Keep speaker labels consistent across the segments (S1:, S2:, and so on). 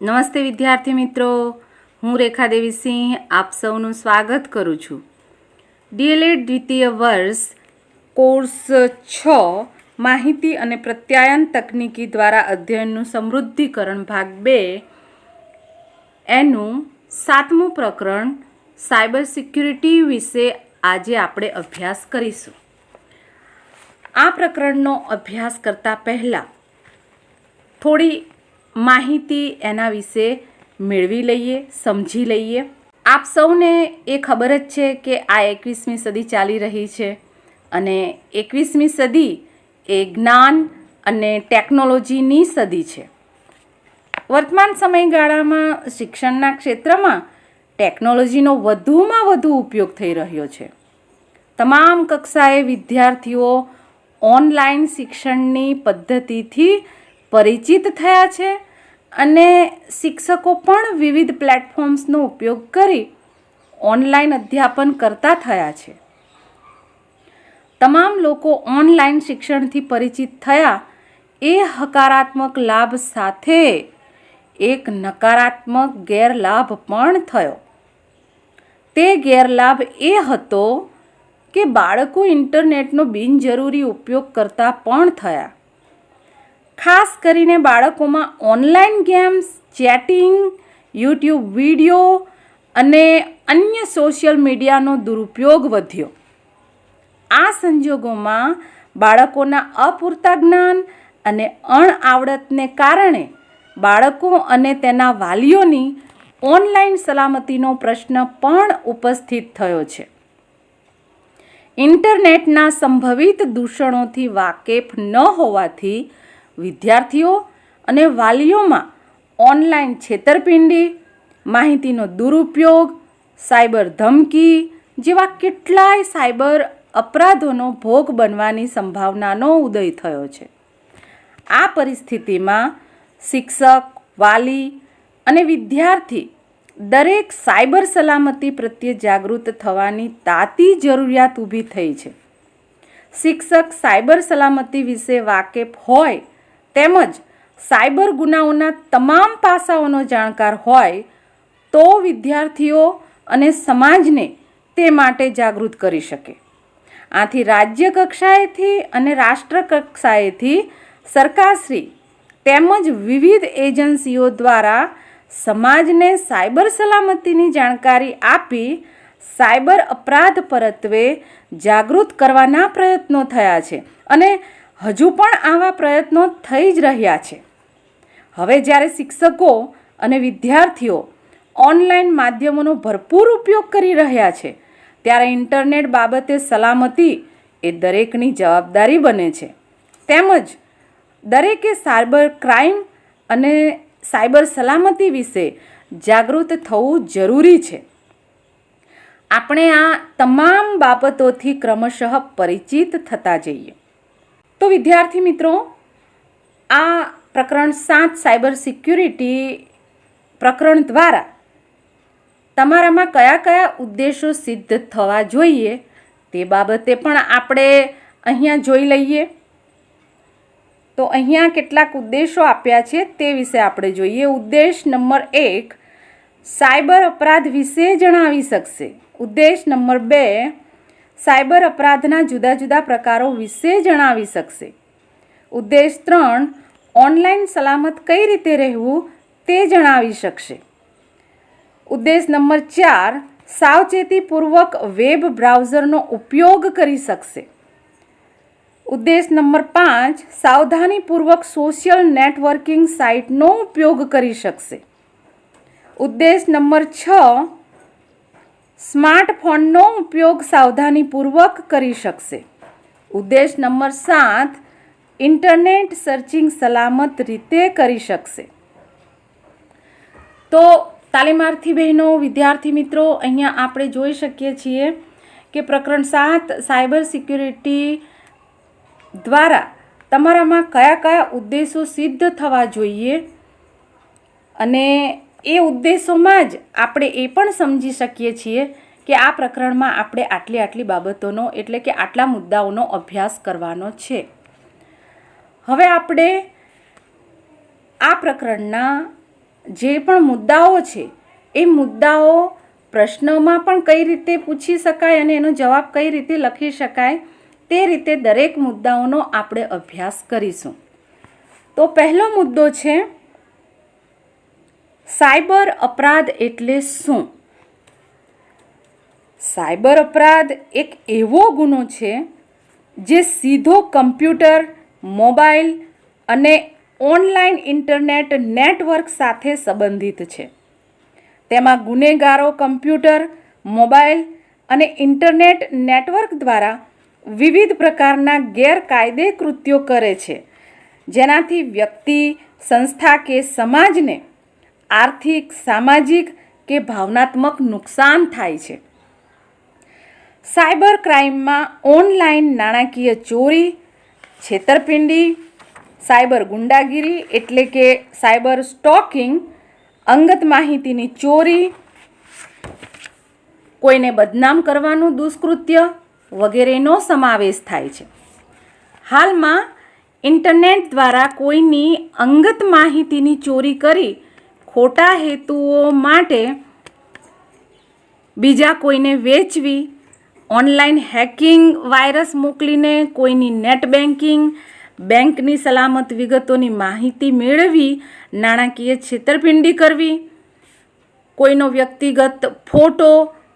S1: નમસ્તે વિદ્યાર્થી મિત્રો. હું રેખા દેવી સિંહ આપ સૌનું સ્વાગત કરું છું. ડીએલએડ દ્વિતીય વર્ષ કોર્સ છ માહિતી અને પ્રત્યાયન તકનીકી દ્વારા અધ્યયનનું સમૃદ્ધિકરણ ભાગ બે એનું સાતમું પ્રકરણ સાયબર સિક્યુરિટી વિશે આજે આપણે અભ્યાસ કરીશું. આ પ્રકરણનો અભ્યાસ કરતાં પહેલાં થોડી માહિતી એના વિશે મેળવી લઈએ, સમજી લઈએ. આપ સૌને એ ખબર જ છે કે આ એકવીસમી સદી ચાલી રહી છે અને એકવીસમી સદી એ જ્ઞાન અને ટેકનોલોજીની સદી છે. વર્તમાન સમયગાળામાં શિક્ષણના ક્ષેત્રમાં ટેકનોલોજીનો વધુમાં વધુ ઉપયોગ થઈ રહ્યો છે. તમામ કક્ષાએ વિદ્યાર્થીઓ ઓનલાઈન શિક્ષણની પદ્ધતિથી પરિચિત થયા છે અને શિક્ષકો પણ વિવિધ પ્લેટફોર્મ્સનો ઉપયોગ કરી ઓનલાઈન અધ્યાપન કરતા થયા છે. તમામ લોકો ઓનલાઈન શિક્ષણથી પરિચિત થયા એ હકારાત્મક લાભ સાથે એક નકારાત્મક ગેરલાભ પણ થયો. તે ગેરલાભ એ હતો કે બાળકો ઇન્ટરનેટનો બિનજરૂરી ઉપયોગ કરતા પણ થયા. ખાસ કરીને બાળકોમાં online games, chatting, YouTube video અને અન્ય સોશિયલ મીડિયાનો દુરુપયોગ વધ્યો. આ સંજોગોમાં બાળકોના અપૂરતા જ્ઞાન અને અણઆવડતને કારણે બાળકો અને તેના વાલીઓની ઓનલાઈન સલામતીનો પ્રશ્ન પણ ઉપસ્થિત થયો છે. ઇન્ટરનેટના સંભવિત દૂષણોથી વાકેફ ન હોવાથી વિદ્યાર્થીઓ અને વાલીઓમાં ઓનલાઈન છેતરપિંડી, માહિતીનો દુરુપયોગ, સાયબર ધમકી જેવા કેટલાય સાયબર અપરાધોનો ભોગ બનવાની સંભાવનાનો ઉદય થયો છે. આ પરિસ્થિતિમાં શિક્ષક, વાલી અને વિદ્યાર્થી દરેક સાયબર સલામતી પ્રત્યે જાગૃત થવાની તાતી જરૂરિયાત ઊભી થઈ છે. શિક્ષક સાયબર સલામતી વિશે વાકેફ હોય તેમજ સાયબર ગુનાઓના તમામ પાસાઓનો જાણકાર હોય તો વિદ્યાર્થીઓ અને સમાજને તે માટે જાગૃત કરી શકે. આથી રાજ્ય કક્ષાએથી અને રાષ્ટ્ર કક્ષાએથી સરકારશ્રી તેમજ વિવિધ એજન્સીઓ દ્વારા સમાજને સાયબર સલામતીની જાણકારી આપી સાયબર અપરાધ પરત્વે જાગૃત કરવાના પ્રયત્નો થયા છે. અને હજુ પણ આવા પ્રયત્નો થઈ જ રહ્યા છે. હવે જ્યારે શિક્ષકો અને વિદ્યાર્થીઓ ઓનલાઈન માધ્યમોનો ભરપૂર ઉપયોગ કરી રહ્યા છે, ત્યારે ઇન્ટરનેટ બાબતે સલામતી એ દરેકની જવાબદારી બને છે. તેમજ દરેકે સાયબર ક્રાઇમ અને સાયબર સલામતી વિશે જાગૃત થવું જરૂરી છે. આપણે આ તમામ બાબતોથી ક્રમશઃ પરિચિત થતા જઈએ. તો વિદ્યાર્થી મિત્રો, આ પ્રકરણ સાત સાયબર સિક્યુરિટી પ્રકરણ દ્વારા તમારામાં કયા કયા ઉદ્દેશો સિદ્ધ થવા જોઈએ તે બાબતે પણ આપણે અહીંયા જોઈ લઈએ. તો અહીંયા કેટલાક ઉદ્દેશો આપ્યા છે તે વિશે આપણે જોઈએ. ઉદ્દેશ નંબર એક, સાયબર અપરાધ વિશે જણાવી શકશે. ઉદ્દેશ નંબર બે સાયબર અપરાધના જુદા જુદા પ્રકારો વિશે જણાવી શકશે. ઉદ્દેશ ત્રણ, ઓનલાઈન સલામત કઈ રીતે રહેવું તે જણાવી શકશે. ઉદ્દેશ નંબર ચાર, સાવચેતીપૂર્વક વેબ બ્રાઉઝરનો ઉપયોગ કરી શકશે. ઉદ્દેશ નંબર પાંચ, સાવધાનીપૂર્વક સોશિયલ નેટવર્કિંગ સાઇટનો ઉપયોગ કરી શકશે. ઉદ્દેશ નંબર છ સ્માર્ટફોનનો ઉપયોગ સાવધાનીપૂર્વક કરી શકશે. ઉદ્દેશ નંબર સાત, ઇન્ટરનેટ સર્ચિંગ સલામત રીતે કરી શકશે. તો તાલીમાર્થી બહેનો, વિદ્યાર્થી મિત્રો, અહીંયા આપણે જોઈ શકીએ છીએ કે પ્રકરણ સાત, સાયબર સિક્યુરિટી દ્વારા તમારામાં કયા કયા ઉદ્દેશો સિદ્ધ થવા જોઈએ અને એ ઉદ્દેશોમાં જ આપણે એ પણ સમજી શકીએ છીએ કે આ પ્રકરણમાં આપણે આટલી આટલી બાબતોનો, એટલે કે આટલા મુદ્દાઓનો અભ્યાસ કરવાનો છે. હવે આપણે આ પ્રકરણના જે પણ મુદ્દાઓ છે, એ મુદ્દાઓ પ્રશ્નમાં પણ કઈ રીતે પૂછી શકાય અને એનો જવાબ કઈ રીતે લખી શકાય, તે રીતે દરેક મુદ્દાઓનો આપણે અભ્યાસ કરીશું. તો પહેલો મુદ્દો છે સાયબર અપરાધ એટલે શું? સાયબર અપરાધ એક એવો ગુનો છે જે સીધો કમ્પ્યુટર, મોબાઈલ અને ઓનલાઈન ઇન્ટરનેટ નેટવર્ક સાથે સંબંધિત છે. તેમાં ગુનેગારો કમ્પ્યુટર, મોબાઈલ અને ઇન્ટરનેટ નેટવર્ક દ્વારા વિવિધ પ્રકારના ગેરકાયદે કૃત્યો કરે છે. જેનાથી વ્યક્તિ, સંસ્થા કે સમાજને આર્થિક, સામાજિક કે ભાવનાત્મક નુકસાન થાય છે. સાયબર ક્રાઇમમાં ઓનલાઈન નાણાકીય ચોરી, છેતરપિંડી, સાયબર ગુંડાગીરી એટલે કે સાયબર સ્ટોકિંગ, અંગત માહિતીની ચોરી, કોઈને બદનામ કરવાનું દુષ્કૃત્ય વગેરેનો સમાવેશ થાય છે. હાલમાં ઇન્ટરનેટ દ્વારા કોઈની અંગત માહિતીની ચોરી કરી ખોટા હેતુઓ માટે બીજા કોઈને વેચવી, ઓનલાઈન હેકિંગ વાયરસ મોકલીને કોઈની નેટ બેન્કિંગ બેંકની સલામત વિગતોની માહિતી મેળવી, નાણાકીય છેતરપિંડી કરવી, કોઈનો વ્યક્તિગત ફોટો,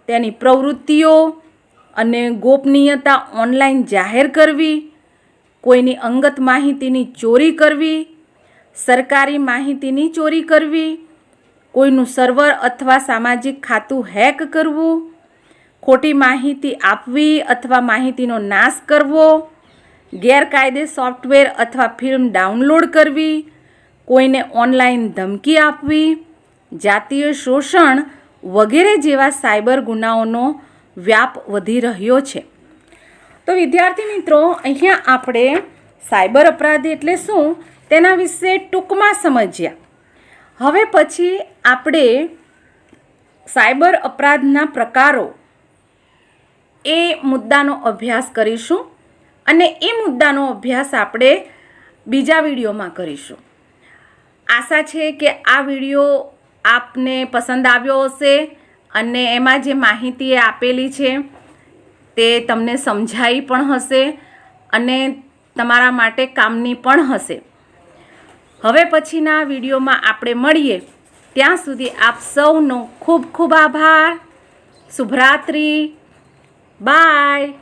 S1: તેની પ્રવૃત્તિઓ અને ગોપનીયતા ઓનલાઈન જાહેર કરવી, કોઈની અંગત માહિતીની ચોરી કરવી, સરકારી માહિતીની ચોરી કરવી કોઈનું સર્વર અથવા સામાજિક ખાતું હેક કરવું, ખોટી માહિતી આપવી અથવા માહિતીનો નાશ કરવો, ગેરકાયદે સોફ્ટવેર અથવા ફિલ્મ ડાઉનલોડ કરવી, કોઈને ઓનલાઈન ધમકી આપવી, જાતીય શોષણ વગેરે જેવા સાયબર ગુનાઓનો વ્યાપ વધી રહ્યો છે. તો વિદ્યાર્થી મિત્રો, અહીંયા આપણે સાયબર અપરાધ એટલે શું તેના વિશે ટૂંકમાં સમજ્યા. હવે પછી આપણે સાયબર અપરાધના પ્રકારો એ મુદ્દાનો અભ્યાસ કરીશું અને એ મુદ્દાનો અભ્યાસ આપણે બીજા વિડીયોમાં કરીશું. આશા છે કે આ વીડિયો આપને પસંદ આવ્યો હશે અને એમાં જે માહિતી આપેલી છે તે તમને સમજાઈ પણ હશે અને તમારા માટે કામની પણ હશે. હવે પછીના વિડીયોમાં આપણે મળીએ. ત્યાં સુધી આપ સૌનો ખૂબ ખૂબ આભાર. શુભરાત્રિ. બાય.